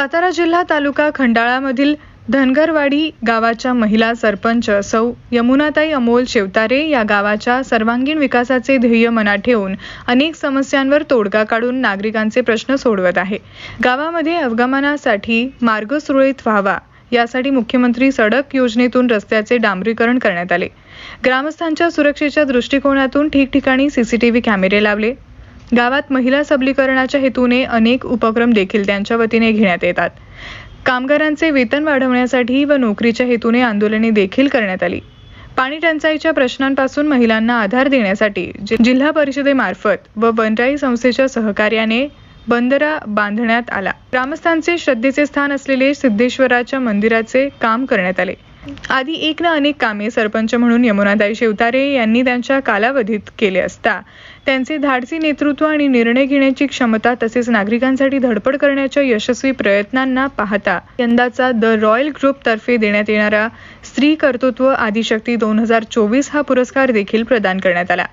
सातारा जिल्हा तालुका खंडाळामधील धनगरवाडी गावाच्या महिला सरपंच सौ यमुनाताई अमोल शेवतारे या गावाच्या सर्वांगीण विकासाचे ध्येय मनात ठेवून अनेक समस्यांवर तोडगा काढून नागरिकांचे प्रश्न सोडवत आहे. गावामध्ये अवगमनासाठी मार्ग सुरळीत व्हावा यासाठी मुख्यमंत्री सडक योजनेतून रस्त्याचे डांबरीकरण करण्यात आले. ग्रामस्थांच्या सुरक्षेच्या दृष्टिकोनातून ठिकठिकाणी सीसीटीव्ही कॅमेरे लावले. गावात महिला सबलीकरणाच्या हेतूने अनेक उपक्रम देखील त्यांच्या वतीने घेण्यात येतात. कामगारांचे वेतन वाढवण्यासाठी व नोकरीच्या हेतूने आंदोलने देखील करण्यात आली. पाणी टंचाईच्या प्रश्नांपासून महिलांना आधार देण्यासाठी जिल्हा परिषदेमार्फत व वनराई संस्थेच्या सहकार्याने बंदरा बांधण्यात आला. ग्रामस्थांचे श्रद्धेचे स्थान असलेले सिद्धेश्वराच्या मंदिराचे काम करण्यात आले. आधी एक ना अनेक कामे सरपंच म्हणून यमुनाताई शिवतारे यांनी त्यांच्या कालावधीत केले असता. त्यांचे धाडसी नेतृत्व आणि निर्णय घेण्याची क्षमता तसेच नागरिकांसाठी धडपड करण्याच्या यशस्वी प्रयत्नांना पाहता यंदाचा द रॉयल ग्रुप तर्फे देण्यात येणारा स्त्री कर्तृत्व आदिशक्ती दोन हजार चोवीस हा पुरस्कार देखील प्रदान करण्यात आला.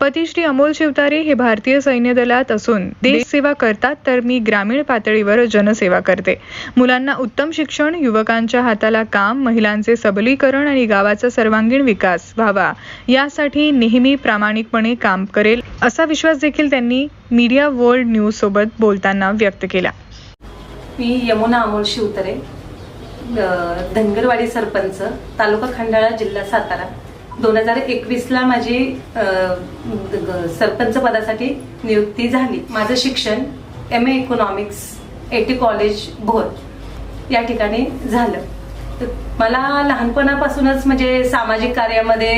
पती श्री अमोल शिवतारे हे भारतीय सैन्य दलात असून देश सेवा करतात तर मी ग्रामीण पातळीवर जनसेवा करते. मुलांना उत्तम शिक्षण युवकांच्या हाताला काम महिलांचे सबलीकरण आणि गावाचा सर्वांगीण विकास व्हावा यासाठी नेहमी प्रामाणिकपणे काम करेल असा विश्वास देखील त्यांनी मीडिया वर्ल्ड न्यूज सोबत बोलताना व्यक्त केला. मी यमुना अमोल शिवतरे धनगरवाडी सरपंच तालुका खंडाळा जिल्हा सातारा. दोन हजार एकवीसला माझी सरपंच पदासाठी नियुक्ती झाली. माझं शिक्षण M A economics A T college Bhor या ठिकाणी झालं. तर मला लहानपणापासूनच म्हणजे सामाजिक कार्यामध्ये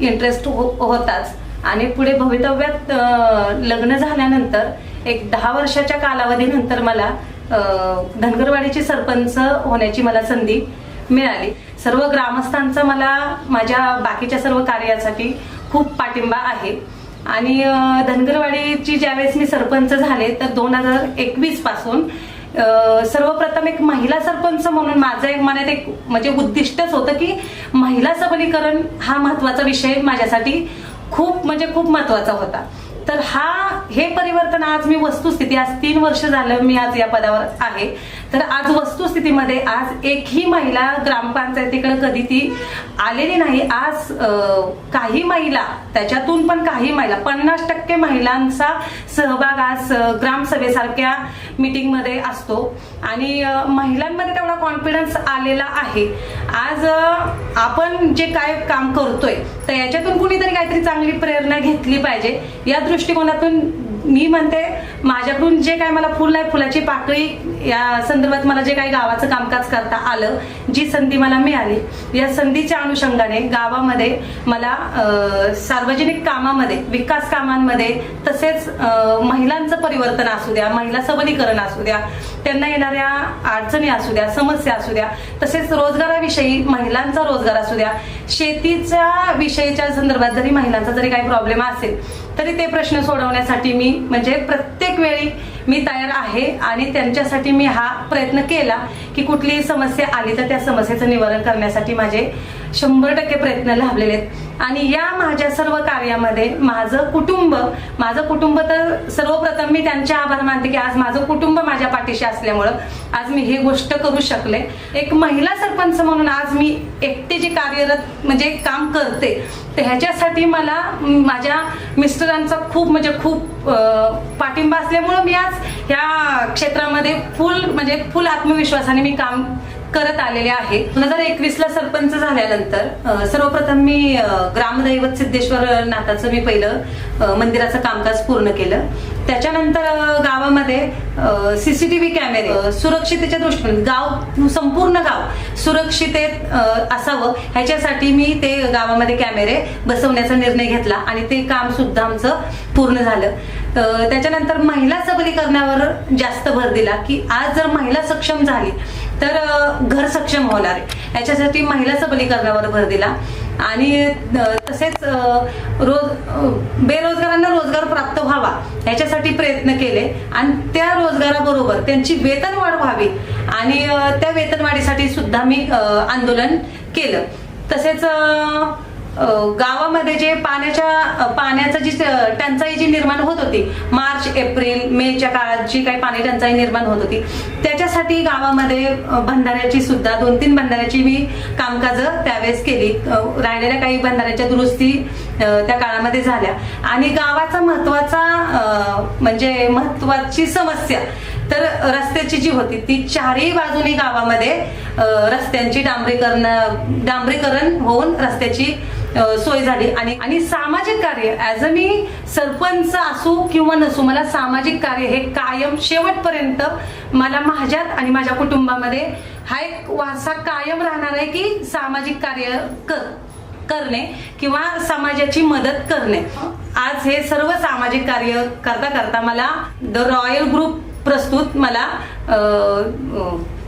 इंटरेस्ट हो होताच. आणि पुढे भवितव्यात लग्न झाल्यानंतर एक दहा वर्षाच्या कालावधीनंतर मला धनगरवाडीची सरपंच होण्याची मला संधी मिळाली. सर्व ग्रामस्थांचा मला माझ्या बाकीच्या सर्व कार्यासाठी खूप पाठिंबा आहे. आणि धनगरवाडीची ज्यावेळेस मी सरपंच झाले तर दोन हजार एकवीसपासून सर्वप्रथम एक महिला सरपंच म्हणून माझं एक मनात एक म्हणजे उद्दिष्टच होतं की महिला सबलीकरण हा महत्त्वाचा विषय माझ्यासाठी खूप म्हणजे खूप महत्त्वाचा होता. तर हा हे परिवर्तन आज मी वस्तुस्थिती आज तीन वर्ष झालं मी आज या पदावर आहे. तर आज वस्तुस्थितीमध्ये आज एकही महिला ग्रामपंचायतीकडे कधी ती आलेली नाही. आज काही महिला त्याच्यातून पण काही महिला पन्नास टक्के महिलांचा सहभाग आज ग्रामसभेसारख्या मीटिंगमध्ये असतो. आणि महिलांमध्ये तेवढा कॉन्फिडन्स आलेला आहे. आज आपण जे काय काम करतोय तर याच्यातून कुणीतरी काहीतरी चांगली प्रेरणा घेतली पाहिजे. या दृष्टिकोनातून मी म्हणते माझ्याकडून जे काय मला फुल आहे फुलाची पाकळी या संदर्भात मला जे काही गावाचं कामकाज करता आलं जी संधी मला मिळाली या संधीच्या अनुषंगाने गावामध्ये मला सार्वजनिक कामामध्ये विकास कामांमध्ये तसेच महिलांचं परिवर्तन असू द्या महिला सबलीकरण असू द्या त्यांना येणाऱ्या अडचणी असू द्या समस्या असू द्या तसेच रोजगाराविषयी महिलांचा रोजगार असू द्या शेतीच्या विषयीच्या संदर्भात जरी महिलांचा जरी काही प्रॉब्लेम असेल तरी ते प्रश्न सोडवण्यासाठी मी म्हणजे प्रत्येक वेळी मी तयार आहे आणि त्यांच्यासाठी मी हा प्रयत्न केला की कुठलीही समस्या आली तर त्या समस्येचं निवारण करण्यासाठी माझे शंभर टक्के प्रयत्न लाभलेले आहेत. आणि या माझ्या सर्व कार्यामध्ये माझं कुटुंब माझं कुटुंब तर सर्वप्रथम मी त्यांचे आभार मानते की आज माझं कुटुंब माझ्या पाठीशी असल्यामुळं आज मी हे गोष्ट करू शकले. एक महिला सरपंच म्हणून आज मी एकटी जी कार्यरत म्हणजे काम करते तर ह्याच्यासाठी मला माझ्या मिस्टरांचा खूप म्हणजे खूप पाठिंबा असल्यामुळं मी आज ह्या क्षेत्रामध्ये फुल म्हणजे फुल आत्मविश्वासाने मी काम करत आलेले आहे दोन हजार एकवीस ला सरपंच झाल्यानंतर सर्वप्रथम मी ग्रामदैवत सिद्धेश्वर नाथाचं मी पहिलं मंदिराचं कामकाज पूर्ण केलं. त्याच्यानंतर गावामध्ये सीसीटीव्ही कॅमेरे सुरक्षितेच्या दृष्टीने गाव संपूर्ण गाव सुरक्षितेत असावं. ह्याच्यासाठी मी ते गावामध्ये कॅमेरे बसवण्याचा निर्णय घेतला आणि ते काम सुद्धा आमचं पूर्ण झालं. त्याच्यानंतर महिला सबलीकरणावर जास्त भर दिला की आज जर महिला सक्षम झाली तर घर सक्षम होणार आहे. याच्यासाठी महिला सबलीकरणावर भर दिला. आणि तसेच रोज बेरोजगारांना रोजगार प्राप्त व्हावा याच्यासाठी प्रयत्न केले. आणि त्या रोजगाराबरोबर त्यांची वेतनवाढ व्हावी. आणि त्या वेतनवाढीसाठी सुद्धा मी आंदोलन केलं. तसेच गावामध्ये जे पाण्याच्या पाण्याचं जी टंचाई जी निर्माण होत होती मार्च एप्रिल मेच्या काळात जी काही पाणी टंचाई निर्माण होत होती त्याच्यासाठी गावामध्ये बंधाऱ्याची सुद्धा दोन तीन बंधाऱ्याची मी कामकाज त्यावेळेस केली. राहिलेल्या काही बंधाऱ्याच्या दुरुस्ती त्या काळामध्ये झाल्या. आणि गावाचा महत्त्वाचा म्हणजे महत्वाची समस्या तर रस्त्याची जी होती ती चारही बाजूनी गावामध्ये रस्त्यांची डांबरीकरण डांबरीकरण होऊन रस्त्याची सोय झाली. आणि आणि सामाजिक कार्य ऍज अ मी सरपंच असू किंवा नसू मला सामाजिक कार्य हे कायम शेवटपर्यंत मला माझ्यात आणि माझ्या कुटुंबामध्ये हा एक वारसा कायम राहणार आहे की सामाजिक कार्य कर करणे किंवा समाजाची मदत करणे. आज हे सर्व सामाजिक कार्य करता करता मला द रॉयल ग्रुप प्रस्तुत मला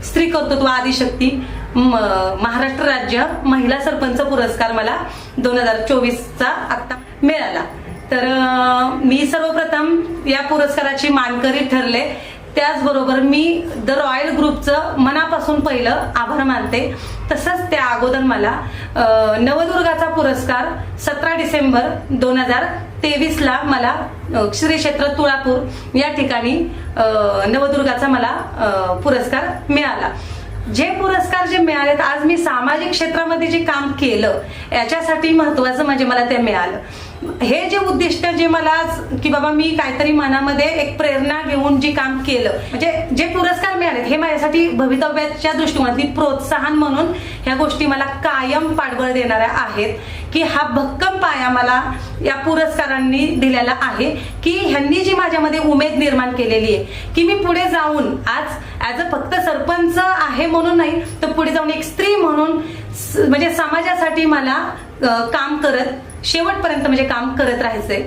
स्त्री कर्तृत्व आदिशक्ती म- महाराष्ट्र राज्य महिला सरपंच पुरस्कार मला दोन हजार चोवीसचा आत्ता मिळाला. तर मी सर्वप्रथम या पुरस्काराची मानकरी ठरले. त्याचबरोबर मी द रॉयल ग्रुपचं मनापासून पहिलं आभार मानते. तसंच त्या अगोदर मला नवदुर्गाचा पुरस्कार सतरा डिसेंबर दोन हजार तेवीसला मला श्री क्षेत्र तुळापूर या ठिकाणी नवदुर्गाचा मला पुरस्कार मिळाला. जे पुरस्कार जे मिळालेत आज मी सामाजिक क्षेत्रामध्ये जे काम केलं याच्यासाठी महत्वाचं म्हणजे मला ते मिळालं. हे जे उद्दिष्ट जे मला की बाबा मी काहीतरी मनामध्ये एक प्रेरणा घेऊन जे काम केलं म्हणजे जे पुरस्कार मिळालेत हे माझ्यासाठी भवितव्याच्या दृष्टिकोनातली प्रोत्साहन म्हणून ह्या गोष्टी मला कायम पाठबळ देणाऱ्या आहेत. की हा भक्कम पाया मला या पुरस्कारांनी दिलेला आहे की ह्यांनी जी माझ्यामध्ये उमेद निर्माण केलेली आहे की मी पुढे जाऊन आज ऍज अ फक्त सरपंच आहे म्हणून नाही तर पुढे जाऊन एक स्त्री म्हणून स- म्हणजे समाजासाठी मला काम करत शेवटपर्यंत म्हणजे काम करत राहायचंय.